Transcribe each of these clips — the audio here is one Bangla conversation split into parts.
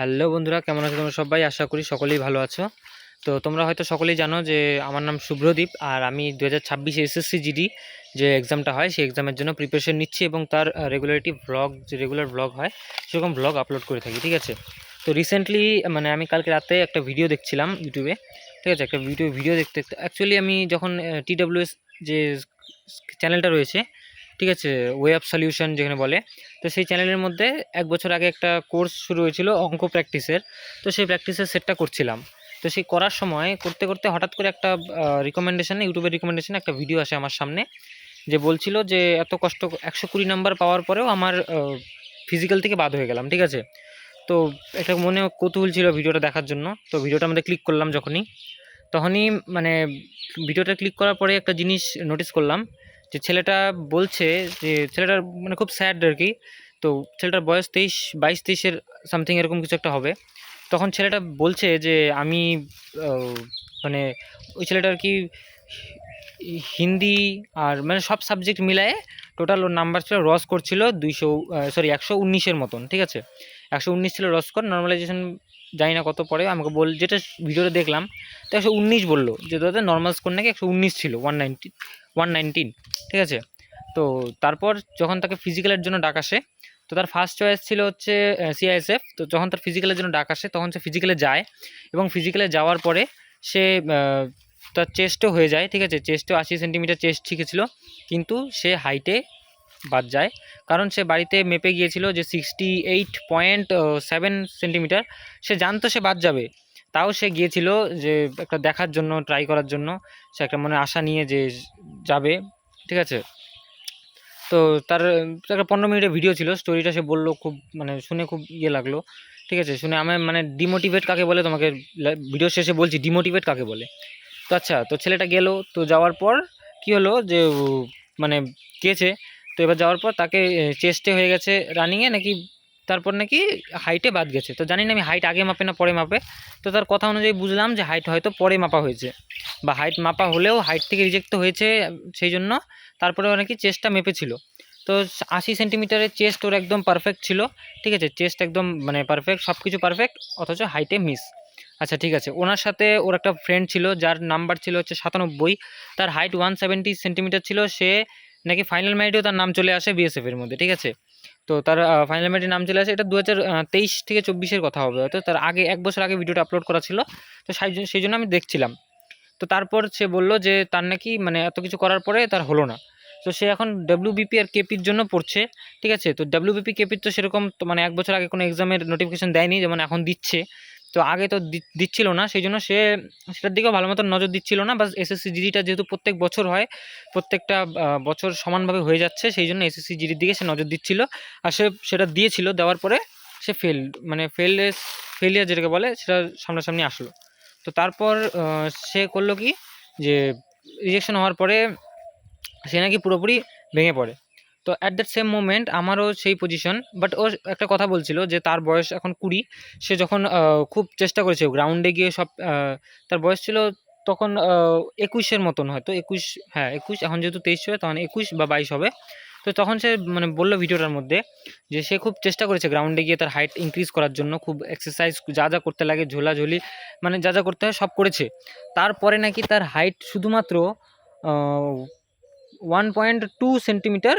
হ্যালো বন্ধুরা, কেমন আছো তোমরা সবাই? আশা করি সকলেই ভালো আছো। তো তোমরা হয়তো সকলেই জানো যে আমার নাম শুভ্রদীপ আর আমি দু হাজার ছাব্বিশে এসএসসি জিডি যে এক্সামটা হয়, সেই এক্সামের জন্য প্রিপারেশন নিচ্ছি এবং তার রেগুলারিটি ব্লগ যে রেগুলার ব্লগ হয়, সেরকম ব্লগ আপলোড করে থাকি, ঠিক আছে? তো রিসেন্টলি মানে আমি কালকে রাতে একটা ভিডিও দেখছিলাম ইউটিউবে ঠিক আছে? একটা ভিডিও ভিডিও দেখতে অ্যাকচুয়ালি আমি যখন টিডাব্লিউএস যে চ্যানেলটা রয়েছে ঠিক আছে ওয়েব সলিউশন যেখানে বলে। তো সেই চ্যানেলের মধ্যে এক বছর আগে একটা কোর্স শুরু হয়েছিল অঙ্ক প্র্যাকটিসের তো সেই প্র্যাকটিসের সেটটা করছিলাম। তো সেই করার সময় করতে করতে হঠাৎ করে একটা রিকমেন্ডেশনে ইউটিউবের রিকমেন্ডেশনে একটা ভিডিও আসে আমার সামনে। যে বলছিল যে এত কষ্ট, একশো কুড়ি নাম্বার পাওয়ার পরেও আমার ফিজিক্যাল থেকে বাদ হয়ে গেলাম, ঠিক আছে? তো একটা মনে কৌতূহল ছিল ভিডিওটা দেখার জন্য। তো ভিডিওটা আমাদের ক্লিক করলাম যখনই। তখনই মানে ভিডিওটা ক্লিক করার পরে একটা জিনিস নোটিস করলাম। যে ছেলেটা বলছে যে ছেলেটার মানে খুব স্যাড আর কি তো ছেলেটার বয়স তেইশ, বাইশ, তেইশের সামথিং এরকম কিছু একটা হবে। তখন ছেলেটা বলছে যে আমি মানে ওই ছেলেটার কি হিন্দি আর মানে সব সাবজেক্ট মিলায়ে টোটাল ওর নাম্বার ছিল রস করছিল দুইশো সরি একশো উনিশের মতন, ঠিক আছে? একশো উনিশ ছিল রস কর নর্মালাইজেশন জানি না কত পরে আমাকে বল, যেটা ভিডিওতে দেখলাম, তো একশো উনিশ বলল যে, দাদা নর্মাল স্কোর নাকি একশো উনিশ ছিল? ওয়ান নাইনটি ওয়ান নাইনটিন, ঠিক আছে? তো তারপর যখন তাকে ফিজিক্যালের জন্য ডাক আসে, তো তার ফার্স্ট চয়েস ছিল হচ্ছে সিআইএসএফ তো যখন তার ফিজিক্যালের জন্য ডাক আসে, তখন সে ফিজিক্যালে যায় এবং ফিজিক্যালে যাওয়ার পরে সে তার চেস্টও হয়ে যায়, ঠিক আছে? চেস্টও আশি সেন্টিমিটার চেস্ট শিখেছিল, কিন্তু সে হাইটে বাদ যায়। কারণ সে বাড়িতে মেপে গিয়েছিল যে sixty eight point seven centimetre সে জানতো সে বাদ যাবে। তাও সে গিয়েছিল যে একটা দেখার জন্য ট্রাই করার জন্য। সে একটা মনে আশা নিয়ে যে যাবে, ঠিক আছে? তো তার একটা পনেরো মিনিটের ভিডিও ছিল স্টোরিটা সে বলল খুব মানে শুনে খুব ইয়ে লাগল, ঠিক আছে? শুনে আমার মানে ডিমোটিভেট কাকে বলে তোমাকে? ভিডিও শেষে বলছি ডিমোটিভেট কাকে বলে। তো আচ্ছা তো ছেলেটা গেল, তো যাওয়ার পর কি হলো যে মানে গেছে, তো এবার যাওয়ার পর তাকে চেস্টে হয়ে গেছে রানিংয়ে নাকি তারপর নাকি হাইটে বাদ গেছে। তো জানি না আমি হাইট আগে মাপে না পরে মাপে। তো তার কথা অনুযায়ী বুঝলাম যে হাইট হয়তো পরে মাপা হয়েছে। বা হাইট মাপা হলেও হাইট থেকে রিজেক্ট হয়েছে সেই জন্য তারপরেও নাকি চেস্টটা মেপেছিল। তো আশি সেন্টিমিটারের চেস্ট ওর একদম পারফেক্ট ছিল। ঠিক আছে? চেস্ট একদম মানে পারফেক্ট সব কিছু পারফেক্ট অথচ হাইটে মিস আচ্ছা ঠিক আছে। ওনার সাথে ওর একটা ফ্রেন্ড ছিল, যার নাম্বার ছিল হচ্ছে সাতানব্বই। তার হাইট ওয়ান সেভেন্টি সেন্টিমিটার ছিল। সে নাকি ফাইনাল ম্যারিটেও তার নাম চলে আসে বিএসএফের মধ্যে। ঠিক আছে? তো তার ফাইনাল ম্যারিটের নাম চলে আসে, এটা দু হাজার তেইশ থেকে চব্বিশের কথা হবে। হয়তো তার আগে, এক বছর আগে ভিডিওটা আপলোড করা ছিল। তো সেই জন্য- আমি দেখছিলাম। তো তারপর সে বলল যে, তার নাকি মানে এত কিছু করার পরে তার হলো না। তো সে এখন ডাব্লিউবিপি আর কেপির জন্য পড়ছে, ঠিক আছে? তো ডাব্লিউবিপি কেপির তো সেরকম মানে এক বছর আগে কোনো এক্সামের নোটিফিকেশান দেয়নি, যেমন এখন দিচ্ছে। তো আগে তো দিচ্ছিল না সেই জন্য সে, সেটার দিকেও ভালো মতো নজর দিচ্ছিল না। বাস এসএসসি জিডিটা যেহেতু প্রত্যেক বছর হয়, প্রত্যেকটা বছর সমানভাবে হয়ে যাচ্ছে সেই জন্য এসএসসি জিডির দিকে সে নজর দিচ্ছিল। আর সে, সেটা দিয়েছিল, দেওয়ার পরে সে ফেল মানে ফেল ফেলিয়ার যেটাকে বলে, সেটা সামনাসামনি আসলো। তো তারপর সে করল কি, যে রিজেকশন হওয়ার পরে সে নাকি পুরোপুরি ভেঙে পড়ে। তো অ্যাট দ্যাট সেম মোমেন্ট আমারও সেই পজিশন বাট ও একটা কথা বলছিল যে তার বয়স এখন কুড়ি, সে যখন খুব চেষ্টা করেছে গ্রাউন্ডে গিয়ে সব তার বয়স ছিল তখন একুশের মতন হয়তো একুশ হ্যাঁ একুশ, এখন যেহেতু তেইশ হবে তখন একুশ বা বাইশ হবে। তো তখন সে মানে বলল ভিডিওটার মধ্যে যে সে খুব চেষ্টা করেছে গ্রাউন্ডে গিয়ে তার হাইট ইনক্রিজ করার জন্য, খুব এক্সারসাইজ যা যা করতে লাগে, ঝোলাঝুলি মানে যা যা করতে হয় সব করেছে। তারপরে নাকি তার হাইট শুধুমাত্র one point two centimetre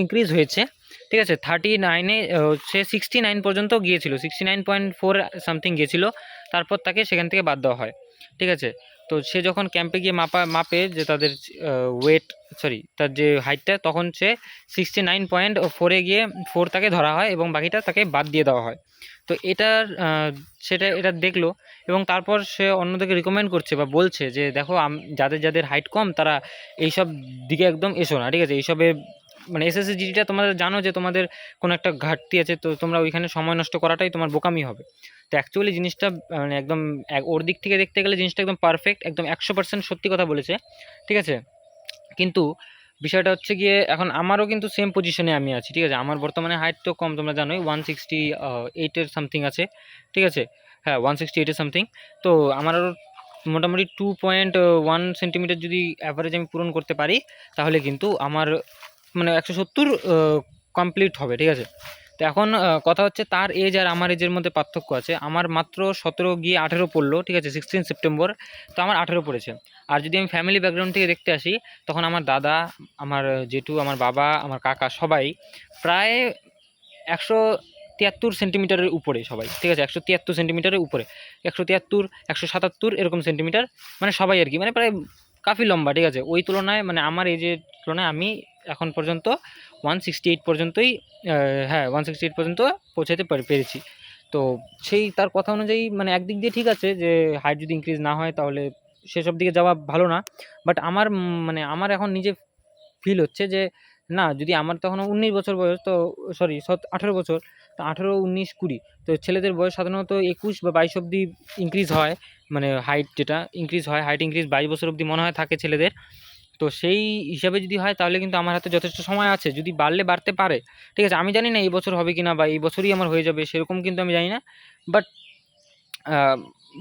increase হয়েছে, ঠিক আছে? থার্টি নাইনে সে সিক্সটি নাইন পর্যন্ত গিয়েছিল sixty nine point four something গিয়েছিল, তারপর তাকে সেখান থেকে বাদ দেওয়া হয়, ঠিক আছে? তো সে যখন ক্যাম্পে গিয়ে মাপা, মাপে যে তাদের ওয়েট সরি তার যে হাইটটা তখন সে সিক্সটি নাইন পয়েন্ট ফোরে গিয়ে ফোর তাকে ধরা হয় এবং বাকিটা তাকে বাদ দিয়ে দেওয়া হয়। তো এটার সেটা, এটা দেখল এবং তারপর সে অন্যদেরকে রিকমেন্ড করছে বা বলছে যে, দেখো যাদের যাদের হাইট কম, তারা এইসব দিকে একদম এসো না, ঠিক আছে? এইসবে মানে এসএসসি জিডিটা তোমাদের জানো যে তোমাদের কোনো একটা ঘাটতি আছে, তো তোমরা ওইখানে সময় নষ্ট করাটাই তোমার বোকামি হবে। তো অ্যাকচুয়ালি জিনিসটা মানে একদম এক- ওর দিক থেকে দেখতে গেলে জিনিসটা একদম পারফেক্ট একদম একশো পার্সেন্ট সত্যি কথা বলেছে, ঠিক আছে? কিন্তু বিষয়টা হচ্ছে গিয়ে এখন আমারও কিন্তু সেম পজিশনে আমি আছি, ঠিক আছে? আমার বর্তমানে হাইট তো কম, তোমরা জানোই ওয়ান সিক্সটি এইটের সামথিং আছে, ঠিক আছে? হ্যাঁ ওয়ান সিক্সটি এইটের সামথিং তো আমার আরও মোটামুটি টু পয়েন্ট ওয়ান সেন্টিমিটার যদি অ্যাভারেজ আমি পূরণ করতে পারি, তাহলে কিন্তু আমার মানে একশো সত্তর কমপ্লিট হবে, ঠিক আছে? তো এখন কথা হচ্ছে তার এজ আর আমার এজের মধ্যে পার্থক্য আছে। আমার মাত্র সতেরো গিয়ে আঠেরো পড়ল, ঠিক আছে? সিক্সটিন সেপ্টেম্বর তো আমার আঠেরো পড়েছে। আর যদি আমি ফ্যামিলি ব্যাকগ্রাউন্ড থেকে দেখতে আসি, তখন আমার দাদা, আমার জেঠু, আমার বাবা, আমার কাকা সবাই প্রায় একশো তিয়াত্তর সেন্টিমিটারের উপরে সবাই, ঠিক আছে? একশো তিয়াত্তর সেন্টিমিটারের উপরে। একশো তিয়াত্তর, একশো সাতাত্তর এরকম সেন্টিমিটার মানে সবাই আর কি মানে প্রায় কাফি লম্বা, ঠিক আছে? ওই তুলনায় মানে আমার এজের তুলনায় আমি এখন পর্যন্ত ওয়ান সিক্সটি এইট পর্যন্তই হ্যাঁ ওয়ান সিক্সটি এইট পর্যন্ত পৌঁছাতে পার- পেরেছি। তো সেই, তার কথা অনুযায়ী মানে একদিক দিয়ে ঠিক আছে যে হাইট যদি ইনক্রিজ না হয় তাহলে সেসব দিকে যাওয়া ভালো না। বাট আমার মানে আমার এখন নিজে ফিল হচ্ছে যে, না, যদি আমার তখন উনিশ বছর বয়স, তো সরি সত, আঠেরো বছর, তো আঠেরো, উনিশ, কুড়ি, তো ছেলেদের বয়স সাধারণত একুশ বা বাইশ অবধি ইনক্রিজ হয়। মানে হাইট যেটা ইনক্রিজ হয় হাইট ইনক্রিজ বাইশ বছর অবধি মনে হয় থাকে ছেলেদের। তো সেই হিসাবে যদি হয়, তাহলে কিন্তু আমার হাতে যথেষ্ট সময় আছে। যদি বাড়লে বাড়তে পারে, ঠিক আছে, আমি জানি না এই বছর হবে কি না বা এই বছরই আমার হয়ে যাবে, সেরকম কিন্তু আমি জানি না। বাট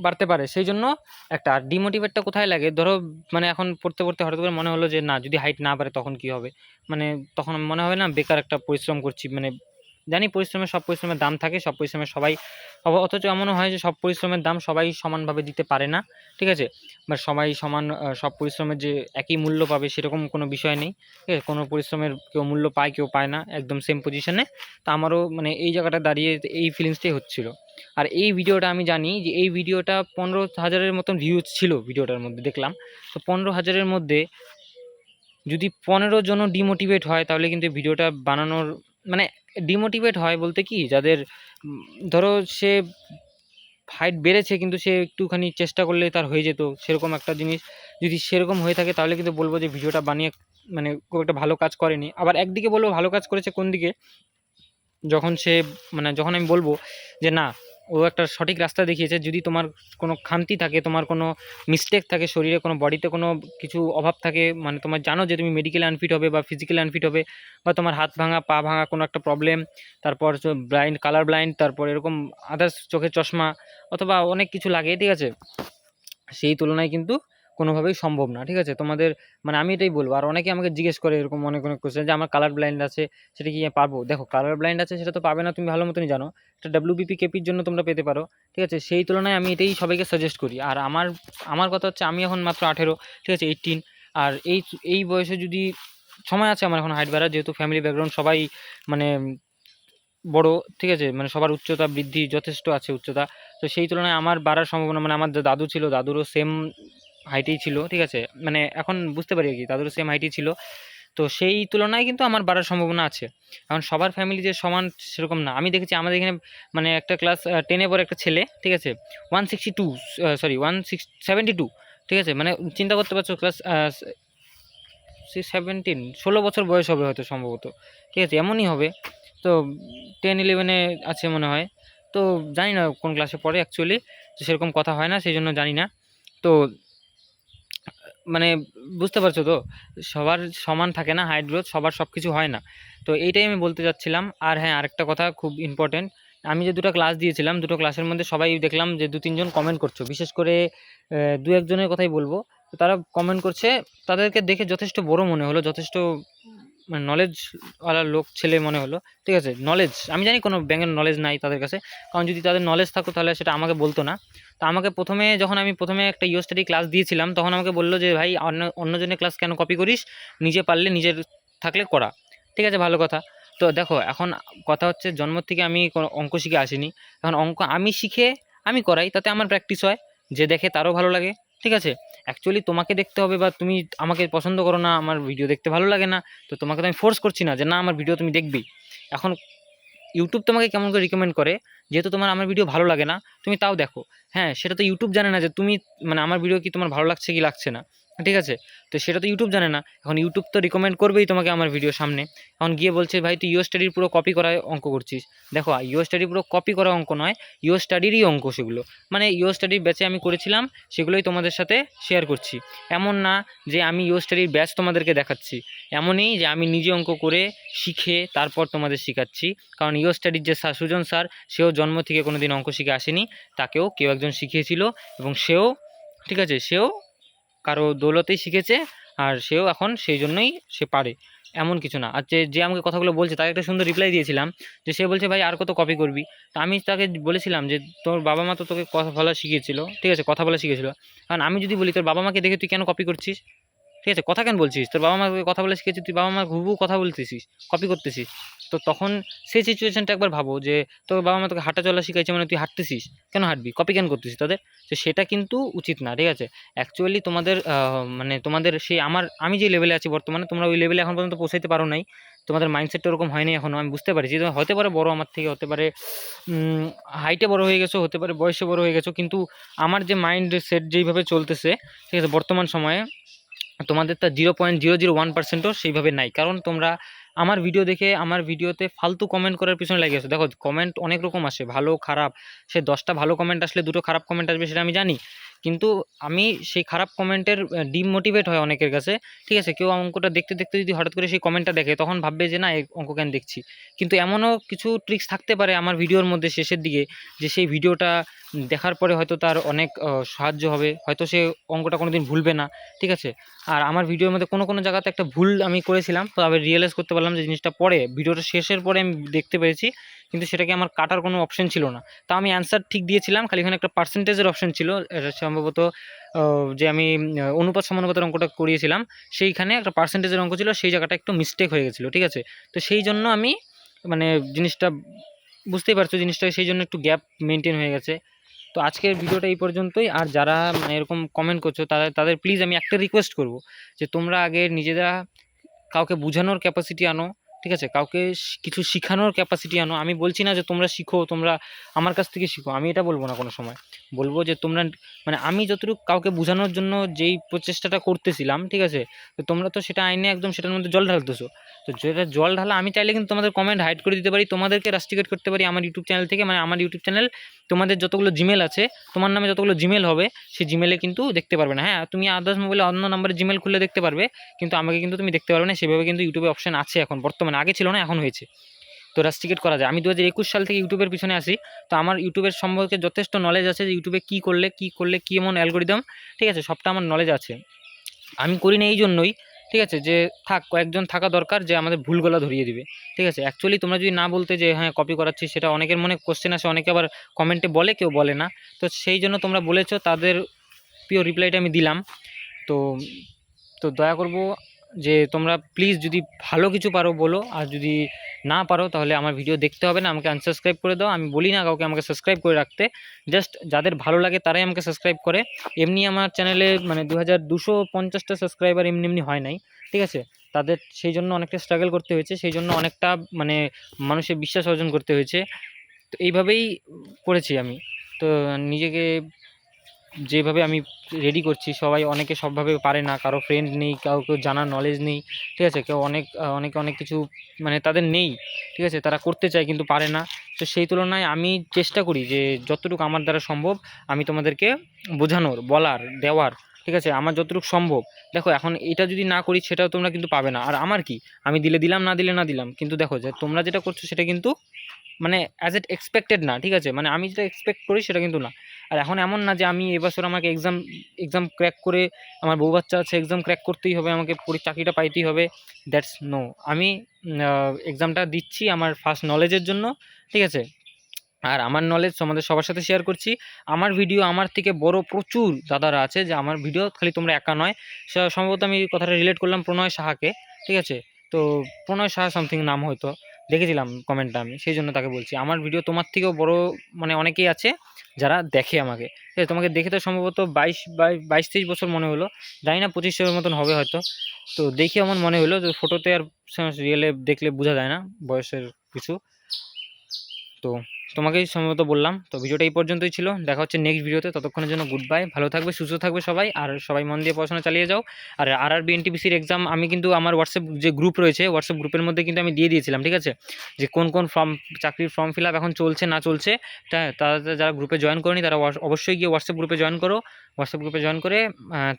বাড়তে পারে। সেই জন্য একটা আর ডিমোটিভেটটা কোথায় লাগে? ধরো মানে এখন পড়তে পড়তে হঠাৎ করে মনে হলো যে, না, যদি হাইট না বাড়ে তখন কি হবে? মানে তখন মনে হবে না, বেকার একটা পরিশ্রম করছি মানে জানি পরিশ্রমের সব পরিশ্রমের দাম থাকে, সব পরিশ্রমের সবাই অথচ এমনও হয় যে সব পরিশ্রমের দাম সবাই সমানভাবে দিতে পারে না, ঠিক আছে? বা সবাই সমান সব পরিশ্রমের যে একই মূল্য পাবে সেরকম কোনো বিষয় নেই, ঠিক আছে? কোনো পরিশ্রমের কেউ মূল্য পায়, কেউ পায় না, একদম সেম পজিশনে তো আমারও মানে এই জায়গাটা দাঁড়িয়ে এই ফিলিংসটাই হচ্ছিল। আর এই ভিডিওটা আমি জানি যে এই ভিডিওটা পনেরো হাজারের মতন ভিউজ ছিল ভিডিওটার মধ্যে, দেখলাম। তো পনেরো হাজারের মধ্যে যদি পনেরো জনও ডিমোটিভেট হয়, তাহলে কিন্তু ভিডিওটা বানানোর মানে ডিমোটিভেট হয় বলতে কি? যাদের ধরো সে হাইট বেড়েছে কিন্তু সে একটুখানি চেষ্টা করলে তার হয়ে যেত, সেরকম একটা জিনিস। যদি সেরকম হয়ে থাকে তাহলে কিন্তু বলব যে ভিডিওটা বানিয়ে মানে খুব একটা ভালো কাজ করেনি। আবার একদিকে বলব ভালো কাজ করেছে কোন দিকে? যখন সে মানে যখন আমি বলব যে না ও একটা সঠিক রাস্তা দেখিয়েছে। যদি তোমার কোনো খামতি থাকে, তোমার কোনো মিস্টেক থাকে, শরীরে কোনো বডিতে কোনো কিছু অভাব থাকে মানে তোমার জানো যে তুমি মেডিকেল আনফিট হবে বা ফিজিক্যাল আনফিট হবে বা তোমার হাত ভাঙা, পা ভাঙা কোনো একটা প্রবলেম তারপর ব্লাইন্ড কালার ব্লাইন্ড তারপর এরকম আদার্স চোখের চশমা অথবা অনেক কিছু লাগে, ঠিক আছে? সেই তুলনায় কিন্তু কোনোভাবেই সম্ভব না, ঠিক আছে? তোমাদের মানে আমি এটাই বলব। আর অনেকে আমাকে জিজ্ঞেস করে এরকম অনেক অনেক কোশ্চেন যে, আমার কালার ব্লাইন্ড আছে, সেটা কি পারব? দেখো কালার ব্লাইন্ড আছে, সেটা তো পাবে না, তুমি ভালো মতনই জানো। এটা ডাব্লিউবিপি কেপির জন্য তোমরা পেতে পারো, ঠিক আছে? সেই তুলনায় আমি এটাই সবাইকে সাজেস্ট করি। আর আমার আমার কথা হচ্ছে, আমি এখন মাত্র আঠেরো, ঠিক আছে? এইটিন আর এই এই বয়সে যদি, সময় আছে আমার এখন হাইট বাড়ার, যেহেতু ফ্যামিলি ব্যাকগ্রাউন্ড সবাই মানে বড়, ঠিক আছে? মানে সবার উচ্চতা বৃদ্ধি যথেষ্ট আছে উচ্চতা। তো সেই তুলনায় আমার বাড়ার সম্ভাবনা মানে আমার দাদু ছিল, দাদুরও সেম হাইটেই ছিল, ঠিক আছে? মানে এখন বুঝতে পারি আর কি দাদুরও সেম হাইটেই ছিল। তো সেই তুলনায় কিন্তু আমার বাড়ার সম্ভাবনা আছে। এখন সবার ফ্যামিলি যে সমান সেরকম না। আমি দেখেছি আমাদের এখানে মানে একটা ক্লাস টেনে পরে একটা ছেলে, ঠিক আছে? One sixty two sorry one six seventy two ঠিক আছে? মানে চিন্তা করতে পারছ ক্লাস সেভেন্টিন ষোলো বছর বয়স হবে হয়তো সম্ভবত, ঠিক আছে? এমনই হবে। তো টেন ইলেভেনে আছে মনে হয়। তো জানি না কোন ক্লাসে পড়ে অ্যাকচুয়ালি সেরকম কথা হয় না, সেই জন্য জানি না। তো মানে বুঝতে পারছ তো? সবার সমান থাকে না হাইট গ্রোথ সবার সব কিছু হয় না। তো এইটাই আমি বলতে চাচ্ছিলাম। আর হ্যাঁ আরেকটা কথা খুব ইম্পর্টেন্ট আমি যে দুটো ক্লাস দিয়েছিলাম, দুটো ক্লাসের মধ্যে সবাই দেখলাম যে দু তিনজন কমেন্ট করছ। বিশেষ করে দু একজনের কথাই বলব। তারা কমেন্ট করছে, তাদেরকে দেখে যথেষ্ট বড় মনে হলো, যথেষ্ট মানে নলেজওয়ালা লোক, ছেলে মনে হলো, ঠিক আছে? নলেজ আমি জানি কোনো ব্যাঙ্কের নলেজ নাই তাদের কাছে, কারণ যদি তাদের নলেজ থাকতো তাহলে সেটা আমাকে বলতো না। তো আমাকে প্রথমে, যখন আমি প্রথমে একটা ইও স্টাডি ক্লাস দিয়েছিলাম, তখন আমাকে বলল যে, ভাই, অন্য, অন্যজনের ক্লাস কেন কপি করিস? নিজে পারলে নিজের থাকলে করা। ঠিক আছে? ভালো কথা। তো দেখো, এখন কথা হচ্ছে, জন্ম থেকে আমি কোনো অঙ্ক শিখে আসিনি। এখন অঙ্ক আমি শিখে আমি করাই, তাতে আমার প্র্যাকটিস হয়। যে দেখে তারও ভালো লাগে, ঠিক আছে? অ্যাকচুয়ালি তোমাকে দেখতে হবে বা তুমি আমাকে পছন্দ করো না, আমার ভিডিও দেখতে ভালো লাগে না, তো তোমাকে তো আমি ফোর্স করছি না যে না, আমার ভিডিও তুমি দেখবি। এখন ইউটিউব তোমাকে কেমন করে রিকমেন্ড করে? যেহেতু তোমার আমার ভিডিও ভালো লাগে না, তুমি তাও দেখো। হ্যাঁ সেটা তো ইউটিউব জানে না যে তুমি মানে আমার ভিডিও কি তোমার ভালো লাগছে কি লাগছে না। ঠিক আছে? তো সেটা তো ইউটিউব জানে না। এখন ইউটিউব তো রিকমেন্ড করবেই তোমাকে আমার ভিডিও সামনে। এখন গিয়ে বলছে, ভাই, তুই ইও স্টাডির পুরো কপি করা অঙ্ক করছিস। দেখো ইও স্টাডি পুরো কপি করা অঙ্ক নয় ইও স্টাডিরই অঙ্ক সেগুলো। মানে ইও স্টাডির ব্যাচে আমি করেছিলাম, সেগুলোই তোমাদের সাথে শেয়ার করছি। এমন না যে আমি ইও স্টাডির ব্যাচ তোমাদেরকে দেখাচ্ছি। এমনই যে আমি নিজে অঙ্ক করে শিখে তারপর তোমাদের শেখাচ্ছি। কারণ ইও স্টাডির যে সুজন স্যার, সেও জন্ম থেকে কোনো দিন অঙ্ক শিখে আসেনি। তাকেও কেউ একজন শিখিয়েছিল এবং সেও, ঠিক আছে, সেও কারও দৌলতেই শিখেছে আর সেও এখন সেই জন্যই সে পারে, এমন কিছু না। আর যে যে আমাকে কথাগুলো বলছে, তাকে একটা সুন্দর রিপ্লাই দিয়েছিলাম যে, সে বলছে, ভাই, আর কত কপি করবি? তা আমি তাকে বলেছিলাম যে, তোর বাবা মা তো তোকে কথা বলা শিখিয়েছিল। ঠিক আছে, কথা বলা শিখিয়েছিল। কারণ আমি যদি বলি, তোর বাবা মাকে দেখে তুই কেন কপি করছিস? ঠিক আছে, কথা কেন বলছিস? তোর বাবা মাকে কথা বলে শিখেছিস তুই বাবা মা হুবু কথা বলতেছিস কপি করতেছিস। তো তখন সেই সিচুয়েশানটা একবার ভাবো যে, তোর বাবা মা তোকে হাঁটা চলা শিখাইছে মানে তুই হাঁটতেছিস, কেন হাঁটবি? কপি কেন করতেছিস তাদের? তো সেটা কিন্তু উচিত না, ঠিক আছে? অ্যাকচুয়ালি তোমাদের মানে তোমাদের সেই আমার, আমি যে লেভেলে আছি বর্তমানে, তোমরা ওই লেভেলে এখন পর্যন্ত পৌঁছাইতে পারো নাই। তোমাদের মাইন্ডসেটটা ওরকম হয়নি এখনও আমি বুঝতে পারছি। যে হতে পারে বড় আমার থেকে, হতে পারে হাইটে বড় হয়ে গেছো, হতে পারে বয়সে বড় হয়ে গেছো, কিন্তু আমার যে মাইন্ড সেট যেইভাবে চলতেছে, ঠিক আছে, বর্তমান সময়ে তোমাদের তা zero point zero zero one পার্সেন্টও সেইভাবে নাই। কারণ তোমরা আমার ভিডিও দেখে আমার ভিডিওতে ফালতু কমেন্ট করার পিছনে লেগে আছো দেখো কমেন্ট অনেক রকম আসে, ভালো, খারাপ। সে দশটা ভালো কমেন্ট আসলে দুটো খারাপ কমেন্ট আসবে সেটা আমি জানি। কিন্তু আমি সেই খারাপ কমেন্টের ডিমোটিভেট হয় অনেকের কাছে। ঠিক আছে, কেউ অঙ্কটা দেখতে দেখতে যদি হঠাৎ করে সেই কমেন্টটা দেখে, তখন ভাববে যে না, এই অঙ্ক কেন দেখছি? কিন্তু এমনও কিছু ট্রিক্স থাকতে পারে আমার ভিডিওর মধ্যে শেষের দিকে, যে সেই ভিডিওটা দেখার পরে হয়তো তার অনেক সাহায্য হবে। হয়তো সে অঙ্কটা কোনোদিন ভুলবে না, ঠিক আছে? আর আমার ভিডিওর মধ্যে কোনো কোনো জায়গাতে একটা ভুল আমি করেছিলাম, তো আমি রিয়েলাইজ করতে পারলাম যে জিনিসটা পরে, ভিডিওটা শেষের পরে আমি দেখতে পেরেছি, কিন্তু সেটাকে আমার কাটার কোনো অপশন ছিল না। তা আমি অ্যান্সার ঠিক দিয়েছিলাম, খালি এখানে একটা পার্সেন্টেজের অপশন ছিল, এটা সম্ভবত যে আমি অনুপাত সমানুপাতের অঙ্কটা করিয়েছিলাম, সেইখানে একটা পার্সেন্টেজের অঙ্ক ছিল, সেই জায়গাটা একটু মিস্টেক হয়ে গেছিল, ঠিক আছে? তো সেই জন্য আমি মানে জিনিসটা বুঝতেই পারছ জিনিসটা সেই জন্য একটু গ্যাপ মেনটেন হয়ে গেছে। তো আজকের ভিডিওটা এই পর্যন্তই। আর যারা মানে এরকম কমেন্ট করছ, তাদের তাদের প্লিজ আমি একটা রিকোয়েস্ট করব যে তোমরা আগে নিজেরা কাউকে বোঝানোর ক্যাপাসিটি আনো, ঠিক আছে? কাউকে কিছু শিখানোর ক্যাপাসিটি আনো। আমি বলছি না যে তোমরা শিখো, তোমরা আমার কাছ থেকে শিখো। আমি এটা বলব না কোনো সময়। বলব যে তোমরা মানে আমি যতটুকু কাউকে বোঝানোর জন্য যেই প্রচেষ্টাটা করতেছিলাম, ঠিক আছে? তো তোমরা তো সেটা আইনে একদম সেটার মধ্যে জল ঢালতেছো। তো যেটা জল ঢালা, আমি চাইলে কিন্তু তোমাদের কমেন্ট হাইড করে দিতে পারি, তোমাদেরকে রাস্টিকেট করতে পারি আমার ইউটিউব চ্যানেল থেকে। মানে আমার ইউটিউব চ্যানেল তোমাদের যতগুলো জিমেল আছে, তোমার নামে যতগুলো জিমেল হবে, সেই জিমেলে কিন্তু দেখতে পারবে না। হ্যাঁ তুমি আদার্স মোবাইলে অন্য নাম্বারে জিমেল খুলে দেখতে পারবে, কিন্তু আমাকে কিন্তু তুমি দেখতে পারবে না। সেভাবে কিন্তু ইউটিউবে অপশন আছে এখন, বর্তমানে। আগে ছিল না, এখন হয়েছে। তো রাস্টিকেট করা যায়। আমি দু হাজার একুশ সাল থেকে ইউটিউবের পিছনে আসি তো আমার ইউটিউবের সম্পর্কে যথেষ্ট নলেজ আছে যে ইউটিউবে কী করলে কী করলে, কী এমন অ্যালগোরিদম ঠিক আছে? সবটা আমার নলেজ আছে। আমি করি না এই জন্যই, ঠিক আছে? যে থাক, কয়েকজন থাকা দরকার যে আমাদের ভুলগুলো ধরিয়ে দিবে, ঠিক আছে? অ্যাকচুয়ালি তোমরা যদি না বলতে যে হ্যাঁ কপি করাচ্ছি, সেটা অনেকের মনে কোশ্চেন আসে, অনেকে আবার কমেন্টে বলে, কেউ বলে না। তো সেই জন্য তোমরা বলেছ, তাদের প্রিয় রিপ্লাইটা আমি দিলাম। তো তো দয়া করব যে তোমরা প্লিজ যদি ভালো কিছু পারো বলো, আর যদি না পারো তাহলে আমার ভিডিও দেখতে হবে না, আমাকে আনসাবস্ক্রাইব করে দাও। আমি বলি না কাউকে আমাকে সাবস্ক্রাইব করে রাখতে জাস্ট যাদের ভালো লাগে তারাই আমাকে সাবস্ক্রাইব করে। এমনি আমার চ্যানেলে মানে দু হাজার দুশো পঞ্চাশটা সাবস্ক্রাইবার এমনি এমনি হয় নাই, ঠিক আছে? তাদের সেই জন্য অনেকটা স্ট্রাগল করতে হয়েছে, সেই জন্য অনেকটা মানে মানুষের বিশ্বাস অর্জন করতে হয়েছে। তো এইভাবেই করেছি আমি। তো নিজেকে যেভাবে আমি রেডি করছি, সবাই অনেকে সবভাবে পারে না, কারও ফ্রেন্ড নেই, কাউকে জানার নলেজ নেই, ঠিক আছে? কেউ অনেক অনেকে অনেক কিছু মানে তাদের নেই, ঠিক আছে? তারা করতে চায় কিন্তু পারে না। তো সেই তুলনায় আমি চেষ্টা করি যে যতটুকু আমার দ্বারা সম্ভব আমি তোমাদেরকে বোঝানোর, বলার, দেওয়ার, ঠিক আছে? আমার যতটুকু সম্ভব। দেখো, এখন এটা যদি না করি, সেটাও তোমরা কিন্তু পাবে না। আর আমার কি? আমি দিলে দিলাম, না দিলে না দিলাম। কিন্তু দেখো, যে তোমরা যেটা করছ সেটা কিন্তু মানে অ্যাজ এট এক্সপেক্টেড না, ঠিক আছে? মানে আমি যেটা এক্সপেক্ট করি সেটা কিন্তু না। আর এখন এমন না যে আমি এবছর আমাকে এক্সাম এক্সাম ক্র্যাক করে আমার বউ বাচ্চা আছে এক্সাম ক্র্যাক করতেই হবে, আমাকে পুরো, চাকরিটা পাইতেই হবে দ্যাটস নো আমি এক্সামটা দিচ্ছি আমার ফার্স্ট নলেজের জন্য, ঠিক আছে? আর আমার নলেজ তোমাদের সবার সাথে শেয়ার করছি। আমার ভিডিও আমার থেকে বড় প্রচুর দাদারা আছে যে আমার ভিডিও খালি তোমরা একা নয়। সম্ভবত আমি কথাটা রিলেট করলাম প্রণয় সাহাকে, ঠিক আছে? তো প্রণয় সাহা সামথিং নাম হয়তো, দেখেছিলাম কমেন্টটা আমি, সেই জন্য তাকে বলছি। আমার ভিডিও তোমার থেকেও বড় মানে অনেকেই আছে। যারা দেখে আমাকে। ঠিক আছে, তোমাকে দেখে তো সম্ভবত বাইশ বাইশ তেইশ বছর মনে হলো। জানি না পঁচিশ পঁচিশের মতন হবে হয়তো। তো দেখে আমার মনে হলো যে ফটোতে আর রিয়েলে দেখলে বোঝা যায় না বয়সের কিছু। তো তোমাকেই সম্ভবত বললাম। তো ভিডিওটা এই পর্যন্তই ছিল। দেখা হচ্ছে নেক্সট ভিডিওতে। ততক্ষণের জন্য গুড বাই ভালো থাকবে, সুস্থ থাকবে সবাই। আর সবাই মন দিয়ে পড়াশোনা চালিয়ে যাও। আর আর আর বিএনটিপিসির এক্সাম আমি কিন্তু আমার হোয়াটসঅ্যাপ যে গ্রুপ রয়েছে হোয়াটসঅ্যাপ গ্রুপের মধ্যে কিন্তু আমি দিয়ে দিয়েছিলাম, ঠিক আছে? যে কোন কোন ফর্ম চাকরির ফর্ম ফিল এখন চলছে, না চলছে তারা যারা গ্রুপে জয়েন করেনি, তারা অবশ্যই গিয়ে হোয়াটসঅ্যাপ গ্রুপে জয়েন করো। হোয়াটসঅ্যাপ গ্রুপে জয়েন করে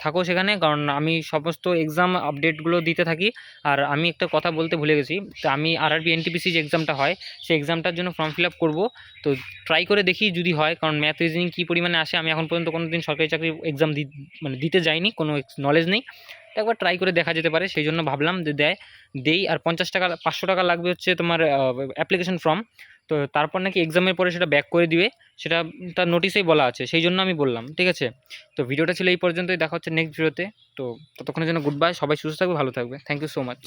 থাকো সেখানে। কারণ আমি সমস্ত এক্সাম আপডেটগুলো দিতে থাকি। আর আমি একটা কথা বলতে ভুলে গেছি। তো আমি আর আর বিএনটিপিসি যে এক্সামটা হয়, সেই এক্সামটার জন্য ফর্ম ফিল আপ করব। তো ট্রাই করে দেখি যদি হয়, কারণ ম্যাথ রিজনিং কী পরিমাণে আসে, আমি এখন পর্যন্ত কোনো দিন সরকারি চাকরির এক্সাম দি মানে দিতে যাইনি, কোনো নলেজ নেই। একবার ট্রাই করে দেখা যেতে পারে, সেই জন্য ভাবলাম যে দেয়, দেই, আর পঞ্চাশ টাকা, পাঁচশো টাকা লাগবে হচ্ছে তোমার অ্যাপ্লিকেশন ফর্ম তো তারপর নাকি এক্সামের পরে সেটা ব্যাক করে দিবে, সেটা তার নোটিশেই বলা আছে, সেই জন্য আমি বললাম, ঠিক আছে? তো ভিডিওটা ছিল এই পর্যন্তই, দেখা হচ্ছে নেক্সট ভিডিওতে তো। ততক্ষণের জন্য গুড বাই সবাই সুস্থ থাকবে, ভালো থাকবে। Thank you so much